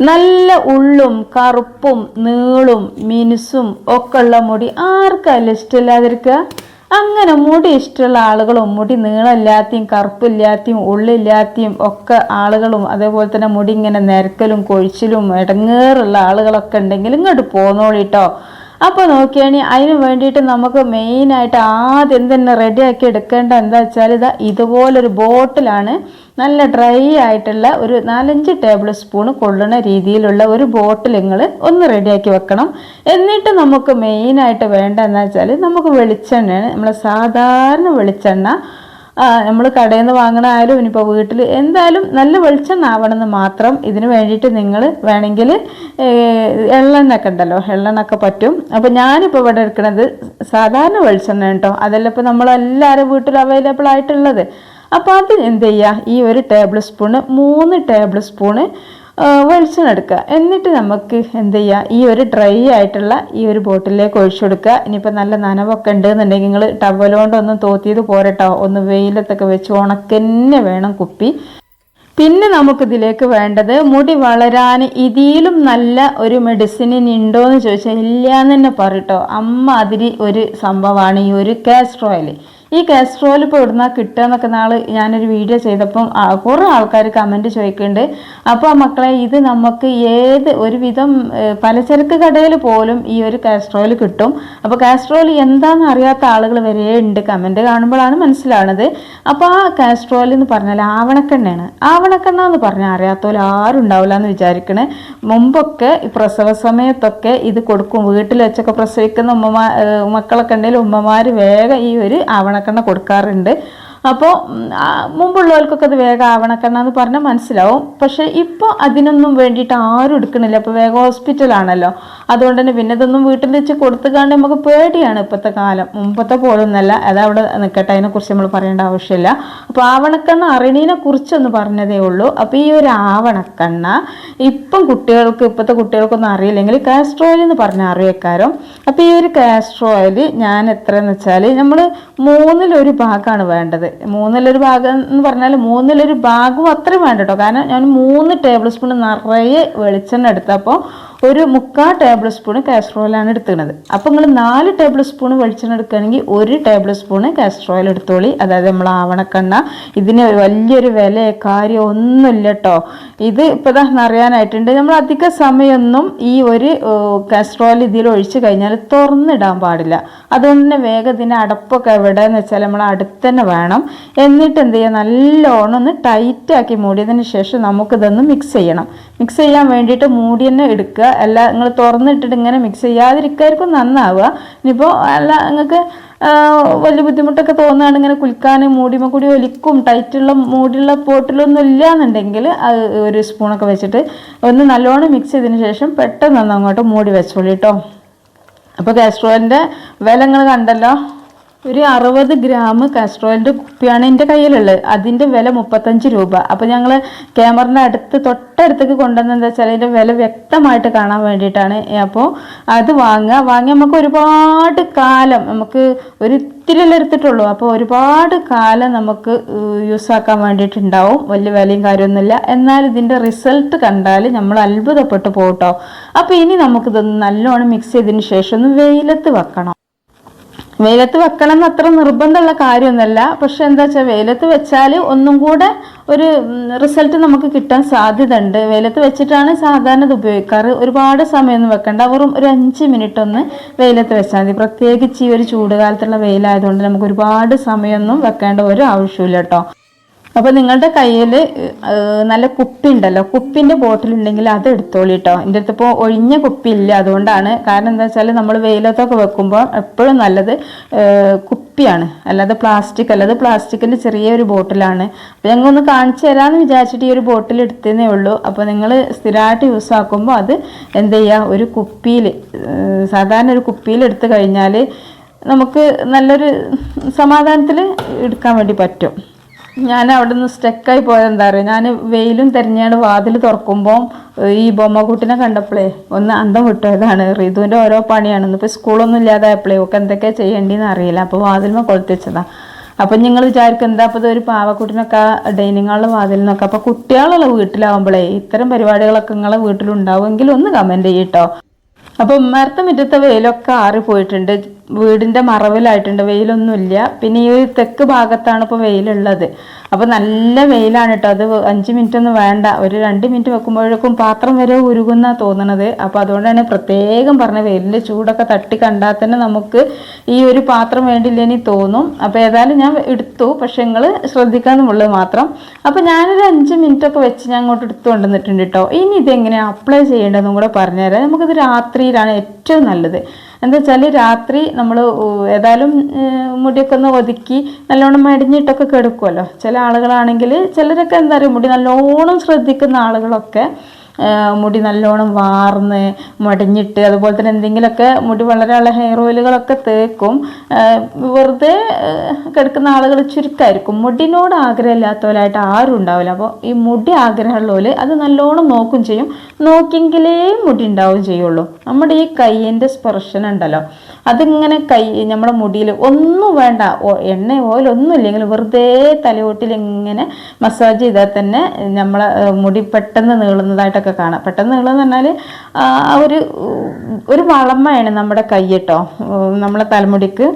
നല്ല ഉള്ളും കറുപ്പും നീളും മിനുസും ഒക്കെ ഉള്ള മുടി ആർക്കല്ല ഇഷ്ടമില്ലാതിരിക്കുക. അങ്ങനെ മുടി ഇഷ്ടമുള്ള ആളുകളും മുടി നീളമില്ലാത്തയും കറുപ്പില്ലാത്തയും ഉള്ളില്ലാത്തയും ഒക്കെ ആളുകളും അതേപോലെ തന്നെ മുടി ഇങ്ങനെ നിരക്കലും കൊഴിച്ചിലും ഇടങ്ങേറുള്ള ആളുകളൊക്കെ ഉണ്ടെങ്കിൽ ഇങ്ങോട്ട് പോന്നോളിട്ടോ അപ്പോൾ നോക്കിയാണെങ്കിൽ അതിന് വേണ്ടിയിട്ട് നമുക്ക് മെയിനായിട്ട് ആദ്യം തന്നെ റെഡിയാക്കി എടുക്കേണ്ട എന്താ വെച്ചാൽ ഇതാ ഇതുപോലൊരു ബോട്ടിലാണ് നല്ല ഡ്രൈ ആയിട്ടുള്ള ഒരു നാലഞ്ച് ടേബിൾ സ്പൂൺ കൊള്ളുന്ന രീതിയിലുള്ള ഒരു ബോട്ടിൽ നിങ്ങൾ ഒന്ന് റെഡിയാക്കി വെക്കണം. എന്നിട്ട് നമുക്ക് മെയിനായിട്ട് വേണ്ട എന്താ വെച്ചാൽ നമുക്ക് വെളിച്ചെണ്ണയാണ്. നമ്മളെ സാധാരണ വെളിച്ചെണ്ണ നമ്മൾ കടയിൽ നിന്ന് വാങ്ങണ ആയാലും ഇനിയിപ്പോൾ വീട്ടിൽ എന്തായാലും നല്ല വെളിച്ചെണ്ണ ആവണമെന്ന് മാത്രം ഇതിന് വേണ്ടിയിട്ട് നിങ്ങൾ വേണമെങ്കിൽ എള്ളെണ്ണൊക്കെ ഉണ്ടല്ലോ എള്ളെണ്ണൊക്കെ പറ്റും. അപ്പോൾ ഞാനിപ്പോൾ ഇവിടെ എടുക്കുന്നത് സാധാരണ വെളിച്ചെണ്ണ കേട്ടോ. അതല്ല ഇപ്പോൾ നമ്മളെല്ലാവരും വീട്ടിൽ അവൈലബിൾ ആയിട്ടുള്ളത്. അപ്പോൾ അത് എന്ത് ചെയ്യുക ഈ ഒരു ടേബിൾ സ്പൂണ് മൂന്ന് ടേബിൾ സ്പൂണ് വെളിച്ചെണ്ണ എടുക്കുക. എന്നിട്ട് നമുക്ക് എന്ത് ചെയ്യുക ഈ ഒരു ഡ്രൈ ആയിട്ടുള്ള ഈ ഒരു ബോട്ടിലേക്ക് ഒഴിച്ചു കൊടുക്കുക. ഇനിയിപ്പോൾ നല്ല നനവൊക്കെ ഉണ്ടെന്നുണ്ടെങ്കിൽ നിങ്ങൾ ടവലുകൊണ്ടൊന്നും തോത്തിയത് പോരട്ടോ ഒന്ന് വെയിലത്തൊക്കെ വെച്ച് ഉണക്കന്നെ വേണം കുപ്പി. പിന്നെ നമുക്കിതിലേക്ക് വേണ്ടത് മുടി വളരാൻ ഇതിലും നല്ല ഒരു മെഡിസിൻ ഉണ്ടോ എന്ന് ചോദിച്ചാൽ ഇല്ല എന്ന് തന്നെ പറയട്ടോ അമ്മ അതിരി ഒരു സംഭവമാണ് ഈ ഒരു കാസ്ട്രോയിൽ ഈ കാസ്ട്രോൾ ഇപ്പോൾ ഇവിടുന്ന് കിട്ടുക എന്നൊക്കെ നാൾ ഞാനൊരു വീഡിയോ ചെയ്തപ്പം കുറേ ആൾക്കാർ കമന്റ് ചോദിക്കുന്നുണ്ട്. അപ്പോൾ മക്കളെ ഇത് നമുക്ക് ഏത് ഒരുവിധം പലചരക്ക് കടയിൽ പോലും ഈ ഒരു കാസ്ട്രോൾ കിട്ടും. അപ്പോൾ കാസ്ട്രോൾ എന്താണെന്ന് അറിയാത്ത ആളുകൾ വരെ ഉണ്ട് കമന്റ് കാണുമ്പോഴാണ് മനസ്സിലാവുന്നത്. അപ്പോൾ ആ കാസ്ട്രോൾ എന്ന് പറഞ്ഞാൽ ആവണക്കെണ്ണയാണ്. ആവണക്കെണ്ണ എന്ന് പറഞ്ഞാൽ അറിയാത്തവർ ആരും ഉണ്ടാവില്ല എന്ന് വിചാരിക്കണേ. മുമ്പൊക്കെ പ്രസവ സമയത്തൊക്കെ ഇത് കൊടുക്കും. വീട്ടിൽ വെച്ചൊക്കെ പ്രസവിക്കുന്ന ഉമ്മമാ മക്കളൊക്കെ ഉണ്ടെങ്കിൽ ഉമ്മമാർ വേഗം ഈ ഒരു ആവണക്കെണ്ണ കൊടുക്കാറുണ്ട്. അപ്പോൾ മുമ്പുള്ളവർക്കൊക്കെ അത് വേഗം ആവണക്കെണ്ണ എന്ന് പറഞ്ഞാൽ മനസ്സിലാവും. പക്ഷേ ഇപ്പോൾ അതിനൊന്നും വേണ്ടിയിട്ട് ആരും എടുക്കണില്ല. അപ്പോൾ വേഗം ഹോസ്പിറ്റലാണല്ലോ. അതുകൊണ്ട് തന്നെ പിന്നെ ഇതൊന്നും വീട്ടിൽ വെച്ച് കൊടുത്തുകാണ്ട് നമുക്ക് പേടിയാണ് ഇപ്പോഴത്തെ കാലം. മുമ്പത്തെ പോലൊന്നല്ല. അത് അവിടെ നിൽക്കട്ടെ അതിനെക്കുറിച്ച് നമ്മൾ പറയേണ്ട ആവശ്യമില്ല. അപ്പോൾ ആവണക്കണ്ണ അറിണീനെ കുറിച്ചൊന്ന് പറഞ്ഞതേ ഉള്ളൂ. അപ്പോൾ ഈ ഒരു ആവണക്കണ്ണ ഇപ്പം കുട്ടികൾക്ക് ഇപ്പോഴത്തെ കുട്ടികൾക്കൊന്നും അറിയില്ലെങ്കിൽ കാസ്ട്രോയിൽ എന്ന് പറഞ്ഞ അറിയേക്കാരം അപ്പോൾ ഈ ഒരു കാസ്ട്രോയിൽ ഞാൻ എത്രയെന്ന് വെച്ചാൽ നമ്മൾ മൂന്നിലൊരു ഭാഗമാണ് വേണ്ടത്. മൂന്നിലൊരു ഭാഗം എന്ന് പറഞ്ഞാൽ മൂന്നിലൊരു ഭാഗം അത്രയും വേണ്ട കേട്ടോ കാരണം ഞാൻ മൂന്ന് ടേബിൾ സ്പൂൺ നിറയെ വെളിച്ചെണ്ണ എടുത്തപ്പോൾ ഒരു മുക്കാൽ ടേബിൾ സ്പൂൺ കാസ്ട്രോയിലാണ് എടുക്കുന്നത് അപ്പോൾ നിങ്ങൾ നാല് ടേബിൾ സ്പൂൺ വെളിച്ചെണ്ണ എടുക്കുകയാണെങ്കിൽ ഒരു ടേബിൾ സ്പൂൺ കാസ്ട്രോയിൽ എടുത്തോളി. അതായത് നമ്മൾ ആവണക്കെണ്ണ. ഇതിന് വലിയൊരു വില കാര്യം ഒന്നുമില്ല കേട്ടോ ഇത് ഇപ്പോൾ ഇതാ അറിയാനായിട്ടുണ്ട്. നമ്മൾ അധിക സമയമൊന്നും ഈ ഒരു കാസ്ട്രോയിൽ ഇതിൽ ഒഴിച്ച് കഴിഞ്ഞാൽ തുറന്നിടാൻ പാടില്ല. അതുകൊണ്ട് തന്നെ വേഗം ഇതിന്റെ അടപ്പൊക്കെ എവിടെയെന്ന് വെച്ചാൽ നമ്മൾ അടുത്ത് തന്നെ വേണം. എന്നിട്ട് എന്ത് ചെയ്യുക നല്ലോണം ഒന്ന് ടൈറ്റാക്കി മൂടിയതിന് ശേഷം നമുക്കിതൊന്ന് മിക്സ് ചെയ്യണം. മിക്സ് ചെയ്യാൻ വേണ്ടിയിട്ട് മൂടി തന്നെ എടുക്കുക. അല്ല നിങ്ങൾ തുറന്നിട്ടിട്ട് ഇങ്ങനെ മിക്സ് ചെയ്യാതിരിക്കായിരിക്കും നന്നാവുക. ഇനിയിപ്പോൾ അല്ല നിങ്ങൾക്ക് വലിയ ബുദ്ധിമുട്ടൊക്കെ തോന്നുകയാണ്. ഇങ്ങനെ കുലിക്കാൻ മൂടിമ കൂടി ഒലിക്കും ടൈറ്റുള്ള മൂടിയുള്ള പോട്ടിലൊന്നും ഇല്ല എന്നുണ്ടെങ്കിൽ അത് ഒരു സ്പൂണൊക്കെ വെച്ചിട്ട് ഒന്ന് നല്ലോണം മിക്സ് ചെയ്തതിന് ശേഷം പെട്ടെന്ന് അങ്ങോട്ട് മൂടി വെച്ചോളൂ കേട്ടോ അപ്പോൾ കാസ്ട്രോളിന്റെ വില നിങ്ങൾ കണ്ടല്ലോ. ഒരു അറുപത് ഗ്രാം കാസ്റ്റർ ഓയിലിന്റെ കുപ്പിയാണ് എന്റെ കയ്യിലുള്ളത്. അതിന്റെ വില മുപ്പത്തഞ്ച് രൂപ. അപ്പോൾ ഞങ്ങൾ ക്യാമറിന്റെ അടുത്ത് തൊട്ടടുത്തേക്ക് കൊണ്ടുവന്നത് എന്താ വെച്ചാൽ അതിന്റെ വില വ്യക്തമായിട്ട് കാണാൻ വേണ്ടിയിട്ടാണ്. അപ്പോൾ അത് വാങ്ങുക. വാങ്ങി നമുക്ക് ഒരുപാട് കാലം നമുക്ക് ഒരു ഇത്തിരിയല്ലേ എടുത്തിട്ടുള്ളൂ. അപ്പോൾ ഒരുപാട് കാലം നമുക്ക് യൂസ് ആക്കാൻ വേണ്ടിയിട്ടുണ്ടാവും. വലിയ വിലയും കാര്യമൊന്നുമില്ല. എന്നാൽ ഇതിന്റെ റിസൾട്ട് കണ്ടാൽ നമ്മൾ അത്ഭുതപ്പെട്ടു പോകട്ടോ അപ്പോൾ ഇനി നമുക്കിതൊന്ന് നല്ലോണം മിക്സ് ചെയ്തതിന് ശേഷം ഒന്ന് വെയിലത്ത് വെക്കണം. വെയിലത്ത് വെക്കണം എന്ന് അത്ര നിർബന്ധമുള്ള കാര്യമൊന്നുമല്ല. പക്ഷെ എന്താ വെച്ചാൽ വെയിലത്ത് വെച്ചാൽ ഒന്നും കൂടെ ഒരു റിസൾട്ട് നമുക്ക് കിട്ടാൻ സാധ്യത ഉണ്ട് വെയിലത്ത് വെച്ചിട്ടാണ് സാധാരണ ഇത് ഉപയോഗിക്കാറ്. ഒരുപാട് സമയമൊന്നും വെക്കണ്ട. വെറും ഒരു അഞ്ച് മിനിറ്റ് ഒന്ന് വെയിലത്ത് വെച്ചാൽ മതി. പ്രത്യേകിച്ച് ഈ ഒരു ചൂട് കാലത്തുള്ള വെയിലായതുകൊണ്ട് നമുക്ക് ഒരുപാട് സമയമൊന്നും വെക്കേണ്ട ഒരു ആവശ്യമില്ല കേട്ടോ. അപ്പോൾ നിങ്ങളുടെ കയ്യിൽ നല്ല കുപ്പി ഉണ്ടല്ലോ കുപ്പിന്റെ ബോട്ടിൽ ഉണ്ടെങ്കിൽ അത് എടുത്തോളി കേട്ടോ എന്റെ അടുത്ത് ഇപ്പോൾ ഒഴിഞ്ഞ കുപ്പി ഇല്ല അതുകൊണ്ടാണ്. കാരണം എന്താ വെച്ചാൽ നമ്മൾ വെയിലത്തൊക്കെ വെക്കുമ്പോൾ എപ്പോഴും നല്ലത് കുപ്പിയാണ്. അല്ലാതെ പ്ലാസ്റ്റിക് അല്ലാതെ പ്ലാസ്റ്റിക്കിന്റെ ചെറിയൊരു ബോട്ടിലാണ് അപ്പോൾ ഞങ്ങൾ ഒന്ന് കാണിച്ചു തരാമെന്ന് വിചാരിച്ചിട്ട് ഈ ഒരു ബോട്ടിൽ എടുത്തതേ ഉള്ളൂ. അപ്പോൾ നിങ്ങൾ സ്ഥിരമായിട്ട് യൂസ് ആക്കുമ്പോൾ അത് എന്ത് ചെയ്യുക ഒരു കുപ്പിയിൽ സാധാരണ ഒരു കുപ്പിയിൽ എടുത്തു കഴിഞ്ഞാൽ നമുക്ക് നല്ലൊരു സമാധാനത്തിൽ എടുക്കാൻ വേണ്ടി പറ്റും. ഞാൻ അവിടെ നിന്ന് സ്റ്റക്കായി പോയത് എന്താ ഞാൻ വെയിലും തിരഞ്ഞാണ് വാതിൽ തുറക്കുമ്പോൾ ഈ ബൊമ്മക്കുട്ടിനെ കണ്ടപ്പോഴേ ഒന്ന് അന്തം വിട്ടതാണ്. റിതുവിന്റെ ഓരോ പണിയാണ്. ഇപ്പോൾ സ്കൂളൊന്നും ഇല്ലാതായപ്പോഴേ ഒക്കെ എന്തൊക്കെയാണ് ചെയ്യേണ്ടതെന്ന് അറിയില്ല. അപ്പോൾ വാതിൽമ കൊളുത്തിച്ചതാണ് അപ്പം നിങ്ങൾ വിചാരിക്കും എന്താ അപ്പോൾ ഒരു പാവക്കുട്ടിനൊക്കെ ഡൈനിങ് ഹാളിൽ വാതിലിനൊക്കെ അപ്പോൾ കുട്ടികളുള്ള വീട്ടിലാവുമ്പോഴേ ഇത്തരം പരിപാടികളൊക്കെ നിങ്ങളെ വീട്ടിലുണ്ടാവുമെങ്കിൽ ഒന്ന് കമന്റ് ചെയ്യട്ടോ അപ്പം ഉമ്മർത്ത മുറ്റത്തെ വെയിലൊക്കെ ആറിപ്പോയിട്ടുണ്ട്. വീടിന്റെ മറവിലായിട്ടുണ്ട്. വെയിലൊന്നുമില്ല. പിന്നെ ഈ ഒരു തെക്ക് ഭാഗത്താണ് ഇപ്പോൾ വെയിലുള്ളത്. അപ്പോൾ നല്ല വെയിലാണ് കേട്ടോ അത് അഞ്ച് മിനിറ്റ് ഒന്നും വേണ്ട. ഒരു രണ്ട് മിനിറ്റ് വെക്കുമ്പോഴേക്കും പാത്രം വരെ ഉരുകുന്ന തോന്നണത്. അപ്പോൾ അതുകൊണ്ടാണ് പ്രത്യേകം പറഞ്ഞ വെയിലിന്റെ ചൂടൊക്കെ തട്ടി കണ്ടാൽ തന്നെ നമുക്ക് ഈ ഒരു പാത്രം വേണ്ടില്ലെനി തോന്നും. അപ്പോൾ ഏതായാലും ഞാൻ എടുത്തു. പക്ഷെ നിങ്ങൾ ശ്രദ്ധിക്കാന്നുള്ളത് മാത്രം. അപ്പോൾ ഞാനൊരു അഞ്ച് മിനിറ്റ് ഒക്കെ വെച്ച് ഞാൻ അങ്ങോട്ട് എടുത്തു കൊണ്ടുവന്നിട്ടുണ്ട് കേട്ടോ ഇനി ഇതെങ്ങനെയാണ് അപ്ലൈ ചെയ്യേണ്ടതെന്നും കൂടെ പറഞ്ഞുതരാം. നമുക്കിത് രാത്രിയിലാണ് ഏറ്റവും നല്ലത്. എന്താ വെച്ചാൽ രാത്രി നമ്മൾ ഏതായാലും മുടിയൊക്കെ ഒന്ന് ഒതുക്കി നല്ലോണം മടിഞ്ഞിട്ടൊക്കെ കിടക്കുമല്ലോ ചില ആളുകളാണെങ്കിൽ ചിലരൊക്കെ എന്താ പറയുക മുടി നല്ലോണം ശ്രദ്ധിക്കുന്ന ആളുകളൊക്കെ മുടി നല്ലോണം വാർന്ന് മടിഞ്ഞിട്ട് അതുപോലെ തന്നെ എന്തെങ്കിലുമൊക്കെ മുടി വളരെയുള്ള ഹെയർ ഓയിലുകളൊക്കെ തേക്കും. വെറുതെ കിടക്കുന്ന ആളുകൾ ചുരുക്കമായിരിക്കും മുടിനോട് ആഗ്രഹമില്ലാത്തവരായിട്ട് ആരും ഉണ്ടാവില്ല. അപ്പോൾ ഈ മുടി ആഗ്രഹമുള്ളവർ അത് നല്ലോണം നോക്കും ചെയ്യും. നോക്കിയെങ്കിലേ മുടി ഉണ്ടാവുകയും ചെയ്യുള്ളൂ. നമ്മുടെ ഈ കയ്യിന്റെ സ്പർശനം ഉണ്ടല്ലോ. അതിങ്ങനെ കൈ നമ്മുടെ മുടിയിൽ ഒന്നും വേണ്ട എണ്ണ ഓയിൽ ഒന്നും ഇല്ലെങ്കിൽ വെറുതെ തലയോട്ടിൽ ഇങ്ങനെ മസാജ് ചെയ്താൽ തന്നെ നമ്മളെ മുടി പെട്ടെന്ന് നീളുന്നതായിട്ടൊക്കെ കാണാം. പെട്ടെന്ന് നീളുന്ന പറഞ്ഞാൽ ആ ഒരു ഒരു വളമയാണ് നമ്മുടെ കൈ കേട്ടോ. നമ്മളെ തലമുടിക്ക്.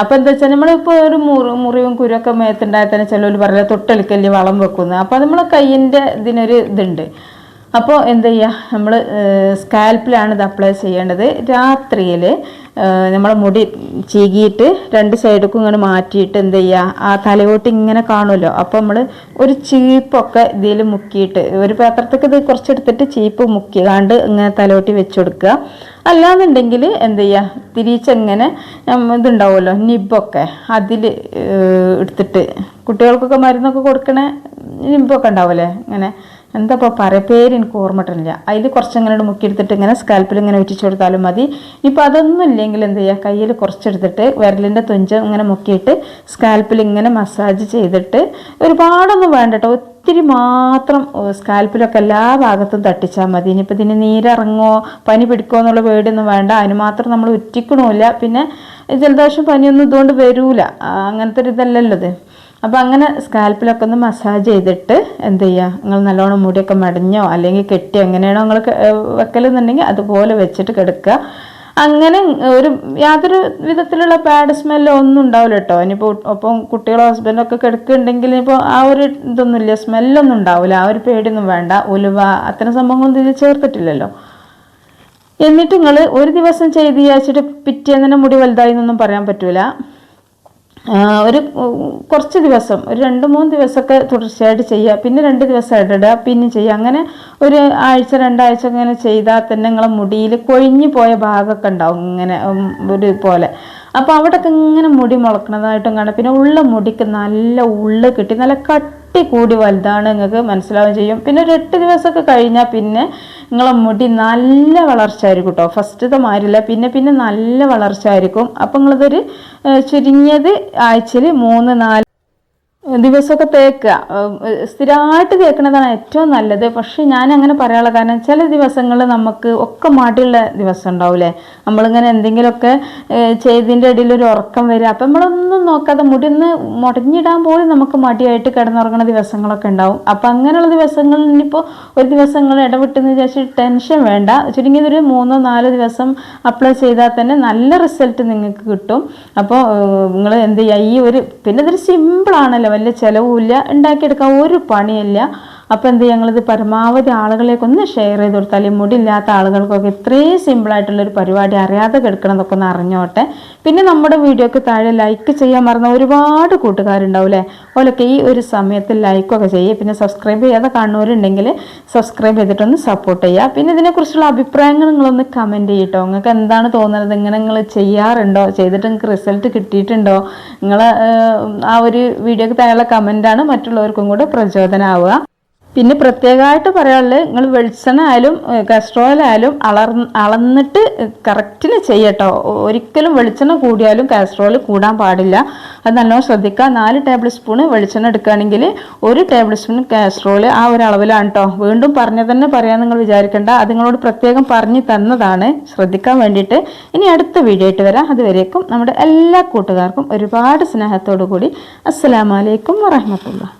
അപ്പം എന്താ വെച്ചാൽ നമ്മളിപ്പോൾ ഒരു മുറി മുറിവും കുരുവൊക്കെ മേത്തുണ്ടായാൽ തന്നെ ചിലവർ പറയില്ല തൊട്ടെടുക്കല്ലേ വളം വെക്കുന്നത്. അപ്പോൾ നമ്മളെ കയ്യിന്റെ ഇതിനൊരു ഇതുണ്ട്. അപ്പോൾ എന്ത് ചെയ്യുക നമ്മൾ സ്കാൽപ്പിലാണ് ഇത് അപ്ലൈ ചെയ്യേണ്ടത്. രാത്രിയിൽ നമ്മൾ മുടി ചീകിയിട്ട് രണ്ട് സൈഡിക്കും ഇങ്ങനെ മാറ്റിയിട്ട് എന്ത് ചെയ്യുക ആ തലയോട്ട് ഇങ്ങനെ കാണുമല്ലോ? അപ്പോൾ നമ്മൾ ഒരു ചീപ്പൊക്കെ ഇതിൽ മുക്കിയിട്ട് ഒരു പാത്രത്തേക്ക് ഇത് കുറച്ചെടുത്തിട്ട് ചീപ്പ് മുക്കി കാണ്ട് ഇങ്ങനെ തലയോട്ടി വെച്ച് കൊടുക്കുക അല്ലാന്നുണ്ടെങ്കിൽ എന്ത് ചെയ്യുക തിരിച്ചെങ്ങനെ ഇതുണ്ടാവുമല്ലോ? നിബൊക്കെ അതിൽ എടുത്തിട്ട്. കുട്ടികൾക്കൊക്കെ മരുന്നൊക്കെ കൊടുക്കണ നിബൊക്കെ ഉണ്ടാവില്ലേ ഇങ്ങനെ എന്താ ഇപ്പോൾ പറയുക പേര് എനിക്ക് ഓർമ്മട്ടില്ല അതിൽ കുറച്ച് അങ്ങനെ മുക്കിയെടുത്തിട്ട് ഇങ്ങനെ സ്കാൽപ്പിൽ ഇങ്ങനെ വെച്ചു കൊടുത്താലും മതി. ഇപ്പോൾ അതൊന്നും ഇല്ലെങ്കിൽ എന്ത് ചെയ്യുക കയ്യിൽ കുറച്ചെടുത്തിട്ട് വിരലിന്റെ തുഞ്ചം ഇങ്ങനെ മുക്കിയിട്ട് സ്കാൽപ്പിൽ ഇങ്ങനെ മസാജ് ചെയ്തിട്ട് ഒരുപാടൊന്നും വേണ്ട കേട്ടോ. ഒത്തിരി മാത്രം സ്കാൽപ്പിലൊക്കെ എല്ലാ ഭാഗത്തും തട്ടിച്ചാൽ മതി. ഇനിയിപ്പോൾ ഇതിന് നീരിറങ്ങോ പനി പിടിക്കുമോ എന്നുള്ള പേടിയൊന്നും വേണ്ട. അതിന് മാത്രം നമ്മൾ ഉറ്റിക്കണമില്ല പിന്നെ ജലദോഷം പനിയൊന്നും ഇതുകൊണ്ട് വരൂല. അങ്ങനത്തെ ഒരു ഇതല്ലല്ലോ ഇത്. അപ്പോൾ അങ്ങനെ സ്കാൽപ്പിലൊക്കെ ഒന്ന് മസാജ് ചെയ്തിട്ട് എന്ത് ചെയ്യുക നിങ്ങൾ നല്ലോണം മുടിയൊക്കെ മടഞ്ഞോ? അല്ലെങ്കിൽ കെട്ടിയോ? എങ്ങനെയാണോ നിങ്ങൾ വെക്കലെന്നുണ്ടെങ്കിൽ അതുപോലെ വെച്ചിട്ട് കിടക്കുക. അങ്ങനെ ഒരു യാതൊരു വിധത്തിലുള്ള ബാഡ് സ്മെല്ലോ ഒന്നും ഉണ്ടാവില്ല കേട്ടോ. ഇനിയിപ്പോൾ ഒപ്പം കുട്ടികളോ ഹസ്ബൻഡൊക്കെ കിടക്കുന്നുണ്ടെങ്കിൽ ഇപ്പോൾ ആ ഒരു ഇതൊന്നുമില്ല സ്മെല്ലൊന്നും ഉണ്ടാവില്ല. ആ ഒരു പേടിയൊന്നും വേണ്ട. ഉലുവ അത്തരം സംഭവങ്ങളൊന്നും ഇതിൽ ചേർത്തിട്ടില്ലല്ലോ. എന്നിട്ട് നിങ്ങൾ ഒരു ദിവസം ചെയ്ത് വിചാരിച്ചിട്ട് പിറ്റേന്ന് മുടി വലുതായി എന്നൊന്നും പറയാൻ പറ്റൂല. ഒരു കുറച്ച് ദിവസം ഒരു രണ്ട് മൂന്ന് ദിവസമൊക്കെ തുടർച്ചയായിട്ട് ചെയ്യുക. പിന്നെ രണ്ട് ദിവസം ഇടുക പിന്നെ ചെയ്യുക. അങ്ങനെ ഒരു ആഴ്ച രണ്ടാഴ്ച ഇങ്ങനെ ചെയ്താൽ തന്നെ നിങ്ങളെ മുടിയിൽ കൊഴിഞ്ഞു പോയ ഭാഗമൊക്കെ ഉണ്ടാവും ഇങ്ങനെ ഒരു പോലെ. അപ്പോൾ അവിടെയൊക്കെ ഇങ്ങനെ മുടി മുളക്കണതായിട്ടും കാണാം. പിന്നെ ഉള്ള മുടിക്ക് നല്ല ഉള്ള് കിട്ടി. നല്ല കട്ടി കൂടി വലുതാണ് നിങ്ങൾക്ക് മനസ്സിലാവുകയും ചെയ്യും. പിന്നെ ഒരു എട്ട് ദിവസമൊക്കെ കഴിഞ്ഞാൽ പിന്നെ നിങ്ങളെ മുടി നല്ല വളർച്ച ആയിരിക്കും കേട്ടോ ഫസ്റ്റത്തെ മാറില്ല പിന്നെ പിന്നെ നല്ല വളർച്ച ആയിരിക്കും അപ്പോൾ നിങ്ങളിതൊരു ചുരുങ്ങിയത് ആഴ്ചയിൽ മൂന്ന് നാല് ദിവസമൊക്കെ തേക്കുക. സ്ഥിരമായിട്ട് തേക്കുന്നതാണ് ഏറ്റവും നല്ലത്. പക്ഷെ ഞാൻ അങ്ങനെ പറയാനുള്ള കാരണം ചില ദിവസങ്ങൾ നമുക്ക് ഒക്കെ മാട്ടിയുള്ള ദിവസം ഉണ്ടാവില്ലേ നമ്മളിങ്ങനെ എന്തെങ്കിലുമൊക്കെ ചെയ്തതിന്റെ ഇടയിൽ ഒരു ഉറക്കം വരിക. അപ്പം നമ്മളൊന്നും നോക്കാതെ മുടി ഒന്ന് മുടഞ്ഞിടാൻ പോലും നമുക്ക് മടിയായിട്ട് കിടന്നുറങ്ങുന്ന ദിവസങ്ങളൊക്കെ ഉണ്ടാവും. അപ്പം അങ്ങനെയുള്ള ദിവസങ്ങളിൽ ഇനിയിപ്പോൾ ഒരു ദിവസങ്ങൾ ഇടവിട്ടെന്ന് വിചാരിച്ച് ടെൻഷൻ വേണ്ട. ചുരുങ്ങിയതൊരു മൂന്നോ നാലോ ദിവസം അപ്ലൈ ചെയ്താൽ തന്നെ നല്ല റിസൾട്ട് നിങ്ങൾക്ക് കിട്ടും. അപ്പോൾ നിങ്ങൾ എന്ത് ചെയ്യുക? ഈ ഒരു പിന്നെ ഇതൊരു സിമ്പിളാണല്ലോ. വലിയ ചിലവുമില്ല ഉണ്ടാക്കിയെടുക്കാൻ ഒരു പണിയില്ല. അപ്പോൾ എന്ത് ഞങ്ങളിത് പരമാവധി ആളുകളേക്ക് ഒന്ന് ഷെയർ ചെയ്ത് കൊടുത്താൽ ഈ മുടിയില്ലാത്ത ആളുകൾക്കൊക്കെ ഇത്രയും സിമ്പിളായിട്ടുള്ളൊരു പരിപാടി അറിയാതെ കിടക്കണതൊക്കെ ഒന്ന് അറിഞ്ഞോട്ടെ. പിന്നെ നമ്മുടെ വീഡിയോക്ക് താഴെ ലൈക്ക് ചെയ്യാൻ മറന്ന ഒരുപാട് കൂട്ടുകാരുണ്ടാവും അല്ലേ ഓലൊക്കെ ഈ ഒരു സമയത്ത് ലൈക്കൊക്കെ ചെയ്യുക പിന്നെ സബ്സ്ക്രൈബ് ചെയ്യാതെ കാണുന്നവരുണ്ടെങ്കിൽ സബ്സ്ക്രൈബ് ചെയ്തിട്ടൊന്ന് സപ്പോർട്ട് ചെയ്യുക പിന്നെ ഇതിനെക്കുറിച്ചുള്ള അഭിപ്രായങ്ങൾ നിങ്ങളൊന്ന് കമന്റ് ചെയ്യട്ടോ. നിങ്ങൾക്ക് എന്താണ് തോന്നുന്നത്? ഇങ്ങനെ നിങ്ങൾ ചെയ്യാറുണ്ടോ? ചെയ്തിട്ട് നിങ്ങൾക്ക് റിസൾട്ട് കിട്ടിയിട്ടുണ്ടോ? നിങ്ങൾ ആ ഒരു വീഡിയോക്ക് താഴെയുള്ള കമന്റാണ് മറ്റുള്ളവർക്കും കൂടെ പ്രചോദനമാവുക പിന്നെ പ്രത്യേകമായിട്ട് പറയാനുള്ളത് നിങ്ങൾ വെളിച്ചെണ്ണ ആയാലും കസ്ട്രോൾ ആയാലും അളർ അളന്നിട്ട് കറക്റ്റിന് ചെയ്യട്ടോ. ഒരിക്കലും വെളിച്ചെണ്ണ കൂടിയാലും കാസ്ട്രോൾ കൂടാൻ പാടില്ല. അത് നല്ലോണം ശ്രദ്ധിക്കുക. നാല് ടേബിൾ സ്പൂൺ വെളിച്ചെണ്ണ എടുക്കുകയാണെങ്കിൽ ഒരു ടേബിൾ സ്പൂൺ കാസ്ട്രോൾ ആ ഒരു അളവിലാണ് കേട്ടോ വീണ്ടും പറഞ്ഞ തന്നെ പറയാൻ നിങ്ങൾ വിചാരിക്കേണ്ട. അത് നിങ്ങളോട് പ്രത്യേകം പറഞ്ഞു തന്നതാണ്. ശ്രദ്ധിക്കാൻ വേണ്ടിയിട്ട് ഇനി അടുത്ത വീഡിയോ ആയിട്ട് വരാം. അതുവരേക്കും നമ്മുടെ എല്ലാ കൂട്ടുകാർക്കും ഒരുപാട് സ്നേഹത്തോടു കൂടി അസ്സലാമലൈക്കും വറഹമത്തുള്ള